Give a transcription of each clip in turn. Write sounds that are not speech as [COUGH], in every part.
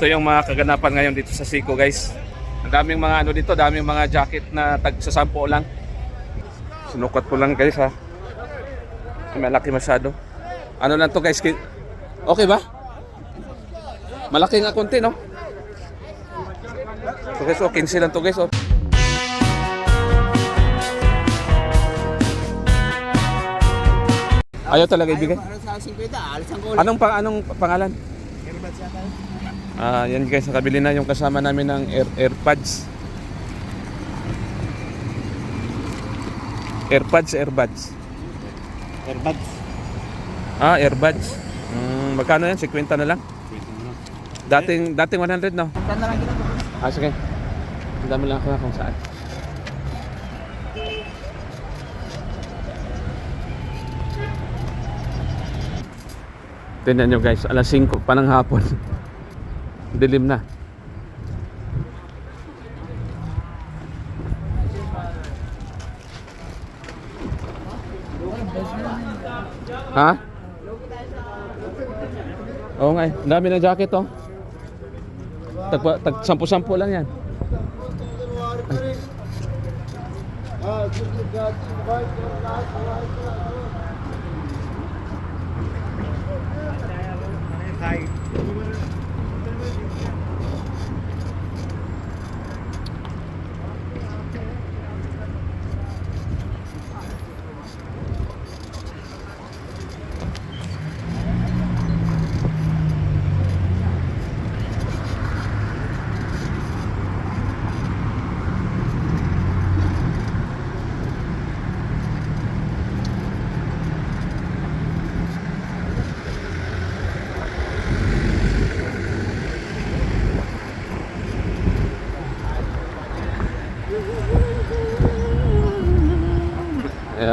Ito yung mga kaganapan ngayon dito sa Siko guys. Ang daming mga ano dito, daming mga jacket na tag sa sampo lang. Sinukat ko lang guys ha. Malaki masyado. Ano lang to guys? Okay ba? Malaki nga konti no? So guys, oh, 15 lang to guys. Oh. Ayaw talaga ibigay. Para sa 50, alisan ko. Anong pa anong pangalan? Ah, yan guys, nakabili na yung kasama namin ng Air AirPods. AirPods, AirPods. Airbags. Ah, AirPods. Mm, magkano yan? 50 na lang? Dating dating 100 no? Saan na lang ginagawa? Ah, sige. Ang dami lang ako kung saan. Tingnan nyo guys, alas 5 pa ng hapon. Dilim na. Ha? Oo nga eh. Dami ng jacket oh. Tag, tag sampu-sampu lang yan.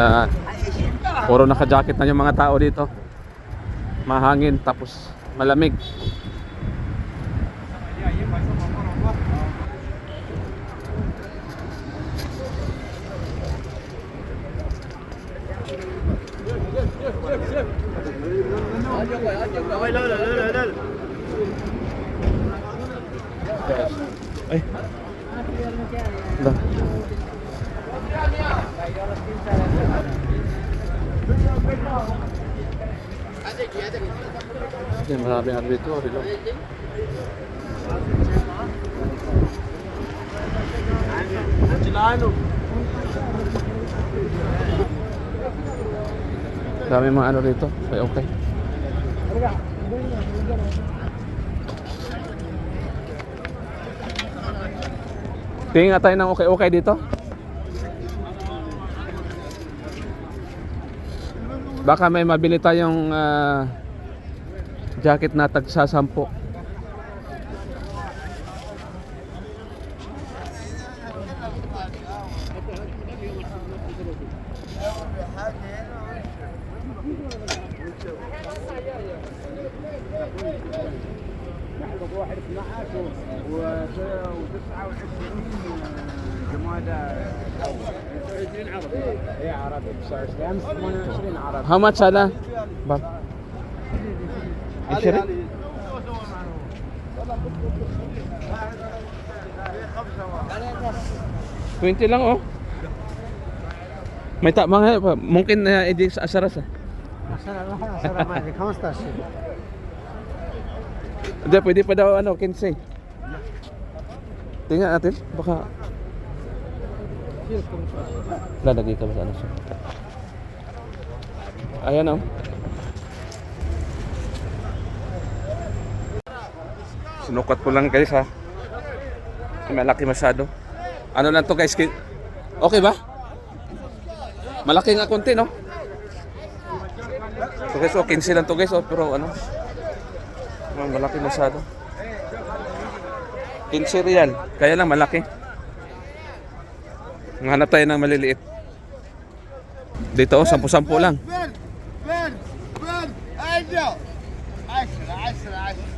Ayan. Puro naka-jacket na yung mga tao dito. Mahangin tapos malamig. Ay. Da. Yan, marami dito. Rilo. Dami mga ano dito. Okay, okay. Tingin nga tayo ng okay-okay dito. Baka may mabili tayong ah, jacket na tag sa sampo. واحد 12 و29 جمادى الأول 20 عربي اي عربي 29 28 عربي هاو ماتش هذا؟ 20 20 lang oh. May ta mga mungkin uh, hindi 10 sa. 10 15. Hindi, pwede pa daw ano, 15. Tingnan natin, baka lalagay ka ba sa ano siya? Ayan oh. Sinukat ko lang guys ha. Malaki masyado. Ano lang to guys? Okay ba? Malaki nga konti no? So guys, oh, 15 lang to guys oh, pero ano? Ang malaki masyado. 15 real. Kaya lang malaki. Hanap tayo ng maliliit. Dito, oh, sampu-sampu lang. Ben, Ben, Ben, Angel. Asher, Asher, Asher.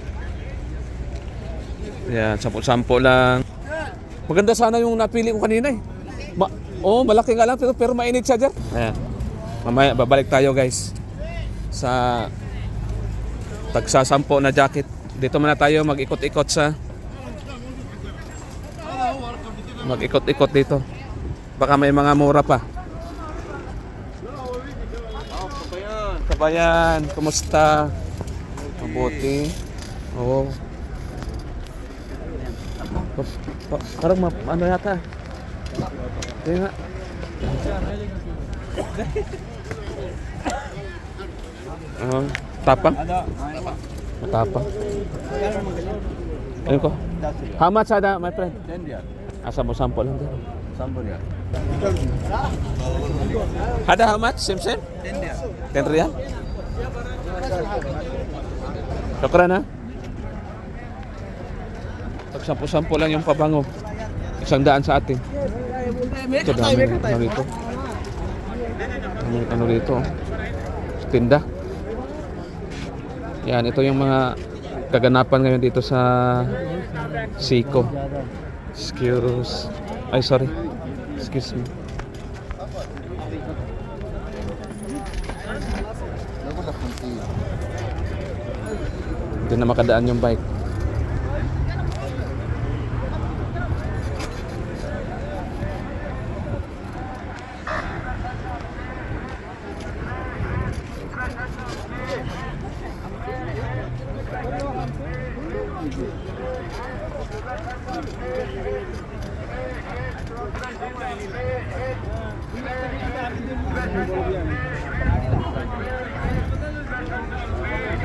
Yan, sampu-sampu lang. Maganda sana yung napili ko kanina eh. Ma oh, malaki nga lang pero, pero mainit siya dyan. Ayan. Mamaya, babalik tayo guys. Sa tagsasampo na jacket. dito muna tayo mag-ikot-ikot sa mag-ikot-ikot dito. Baka may mga mura pa. Kabayan, kumusta? Mabuti. Oo. Pa- pa- parang ma- ano yata. Kaya nga. [LAUGHS] Ah, tapang? Matapang. Ayun ko. How much ada, my friend? Asa mo sample lang din. Ada how much? Same same? 10 riyal. Shukran ha. Pag sampu-sampu lang yung pabango. Isang daan sa atin. Ito dami ano rito. Ano, ano rito. Tinda. Yan, ito yung mga kaganapan ngayon dito sa Siko. Excuse. Ay, sorry. Excuse me. Hindi na makadaan yung bike.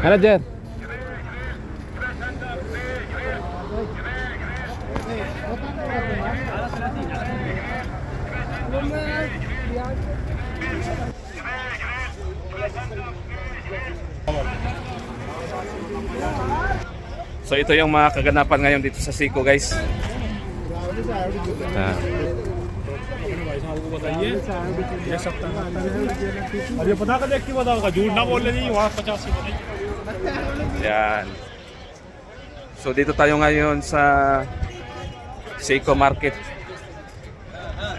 Ano, Jer? So ito yung mga kaganapan ngayon dito sa Siko guys. Ah. Yan. So dito tayo ngayon sa Seiko Market.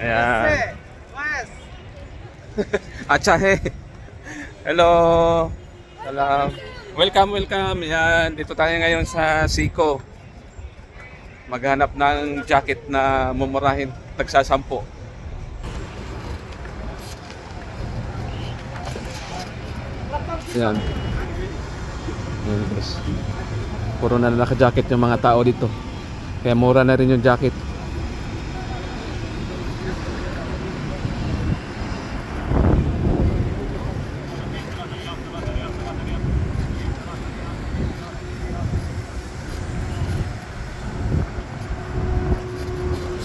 Ayan. [LAUGHS] Achahe. Hello. Salam. Welcome, welcome. Yan. Dito tayo ngayon sa Seiko. Maghanap ng jacket na mumurahin. Tagsasampo. Yan. Yan guys. Puro na naka-jacket yung mga tao dito. Kaya mura na rin yung jacket.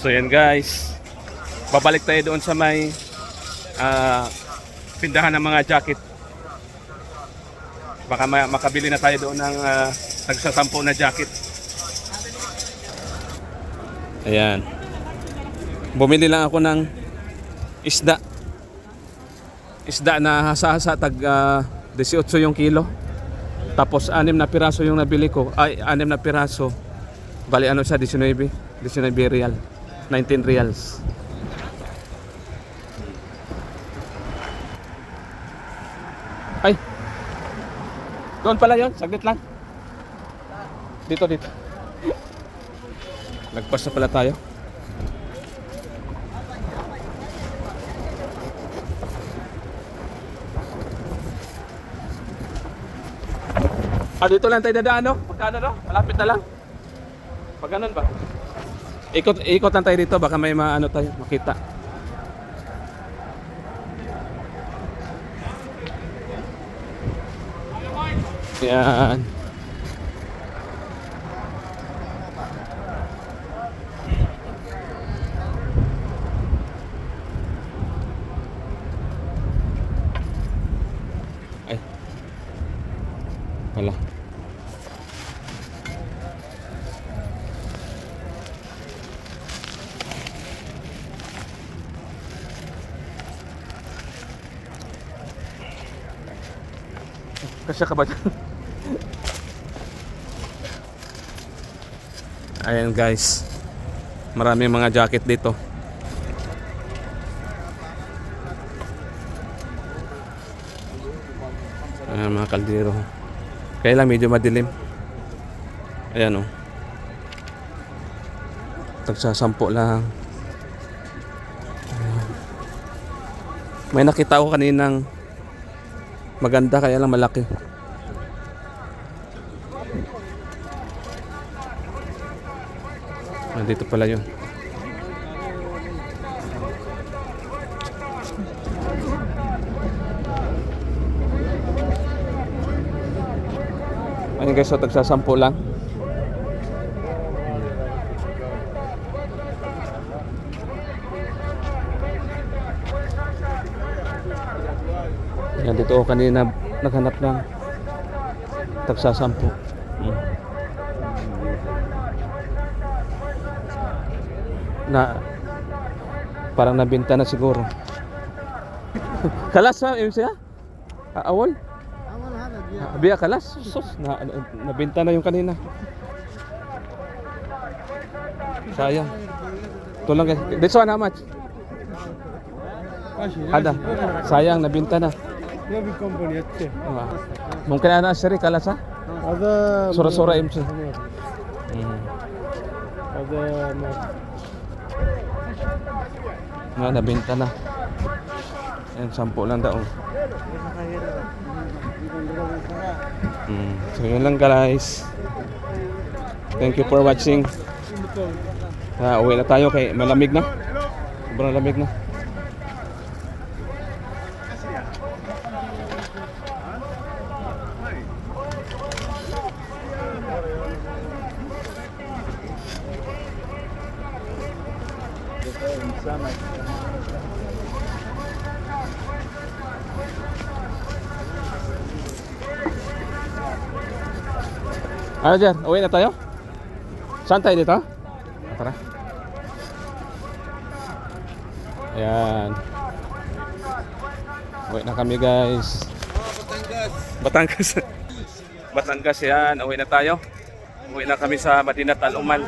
So yan guys. Babalik tayo doon sa may ah, pindahan ng mga jacket. Baka ma- makabili na tayo doon ng uh, tagsasampo na jacket. Ayan. Bumili lang ako ng isda. Isda na hasa-hasa tag ah, 18 yung kilo. Tapos anim na piraso yung nabili ko. Ay, anim na piraso. Bali ano siya 19. 19 real. 19 reals. Ay, doon pala yon, saglit lang. Dito, dito. [LAUGHS] Nagpas na pala tayo. Ah, dito lang tayo dadaan, no? Pagkano, no? Malapit na lang. Pag ganun ba? Ikot, ikot lang tayo dito, baka may maano tayo, makita. Yan. Ay. Wala. Kasya ka ba dyan? Ayan guys. Maraming mga jacket dito. Ayan mga kaldero. Kaya lang medyo madilim. Ayan o. Tagsasampo lang. Ayan. May nakita ko kaninang maganda kaya lang malaki. Nandito pala yun. Ayun guys, so tagsasampo lang. Ito kanina naghanap ng tagsasampo. Hmm. Na parang nabenta na siguro. [LAUGHS] kalas na, MC ha? Awol? Awol ha. Biya kalas? Sus, na, nabenta na yung kanina. Sayang. Ito lang guys. This one how much? Ada. Sayang, nabinta na. ما في كومباني يتشي Ah. Mungkin ana siri kalas ha? هذا Sura-sura MC. هذا Na, nabenta na. Yan, sampo lang daw. Mm. So yun lang guys. Thank you for watching. Ah, uwi na tayo kay malamig na. Sobrang lamig na. Ano dyan? Uwi na tayo? Saan tayo dito? Ah, Tara. Ayan. Uwi na kami guys. Batangas. [LAUGHS] Batangas yan. Uwi na tayo. Uwi na kami sa Madinat Al Uman.